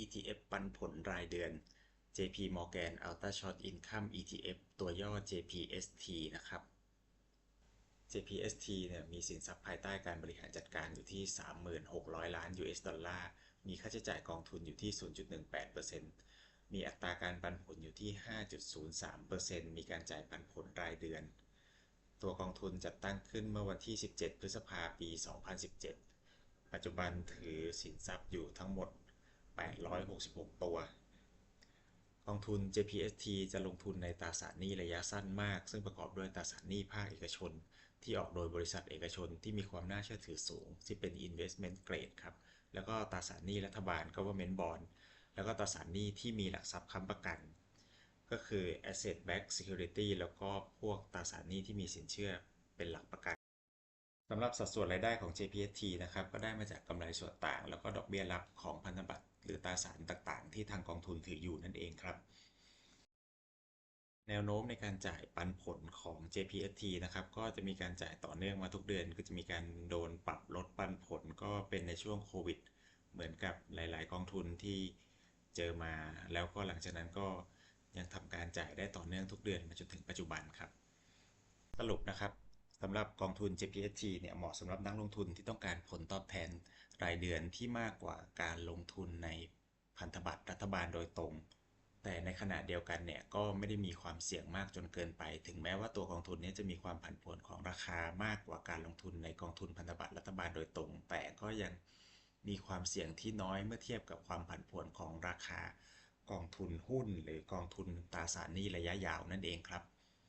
ETF ปันผลรายเดือน JP Morgan Ultra Short Income ETF ตัวย่อ JPST นะครับ JPST เนี่ยมีสินทรัพย์ภายใต้การบริหารจัดการอยู่ที่ 3,600 ล้าน US ดอลลาร์ มีค่าใช้จ่ายกองทุนอยู่ที่ 0.18%มีอัตราการปันผลอยู่ที่ 5.03%มีการจ่ายปันผลรายเดือน ตัวกองทุนจัดตั้งขึ้นเมื่อวันที่ 17 พฤษภาปี 2017 ปัจจุบันถือสินทรัพย์อยู่ทั้งหมด 866 ตัว กองทุน JPST จะลงทุนในตราสารหนี้ระยะสั้นมาก ซึ่งประกอบด้วยตราสารหนี้ภาคเอกชน ที่ออกโดยบริษัทเอกชนที่มีความน่าเชื่อถือสูง ที่เป็น investment grade ครับ แล้วก็ตราสารหนี้รัฐบาล government bond แล้วก็ตราสารหนี้ที่มีหลักทรัพย์ค้ำประกัน ก็คือ asset backed security แล้วก็พวกตราสารหนี้ที่มีสินเชื่อเป็นหลักประกัน สำหรับสัดส่วนรายได้ของ JPST นะครับก็ได้มาจากกำไรส่วนต่าง แล้วก็ดอกเบี้ยรับของพันธบัตรหรือตราสารต่างๆ ที่ทางกองทุนถืออยู่นั่นเองครับ แนวโน้มในการจ่ายปันผลของ JPST นะครับก็จะมีการจ่ายต่อเนื่องมาทุกเดือน ก็จะมีการโดนปรับลดปันผลก็เป็นในช่วงโควิด เหมือนกับหลาย ๆ กองทุนที่เจอมา แล้วก็หลังจากนั้นก็ยังทำการจ่ายได้ต่อเนื่องทุกเดือนมาจนถึงปัจจุบันครับ สรุปนะครับ สำหรับกองทุน JPST เนี่ยเหมาะสำหรับนักลงทุนที่ต้องการผลตอบแทนรายเดือนที่มากกว่าการลงทุนในพันธบัตรรัฐบาลโดยตรง แต่ในขณะเดียวกันเนี่ยก็ไม่ได้มีความเสี่ยงมากจนเกินไป ถึงแม้ว่าตัวกองทุนนี้จะมีความผันผวนของราคามากกว่าการลงทุนในกองทุนพันธบัตรรัฐบาลโดยตรง แต่ก็ยังมีความเสี่ยงที่น้อยเมื่อเทียบกับความผันผวนของราคากองทุนหุ้น หรือกองทุนตราสารหนี้ระยะยาวนั่นเองครับ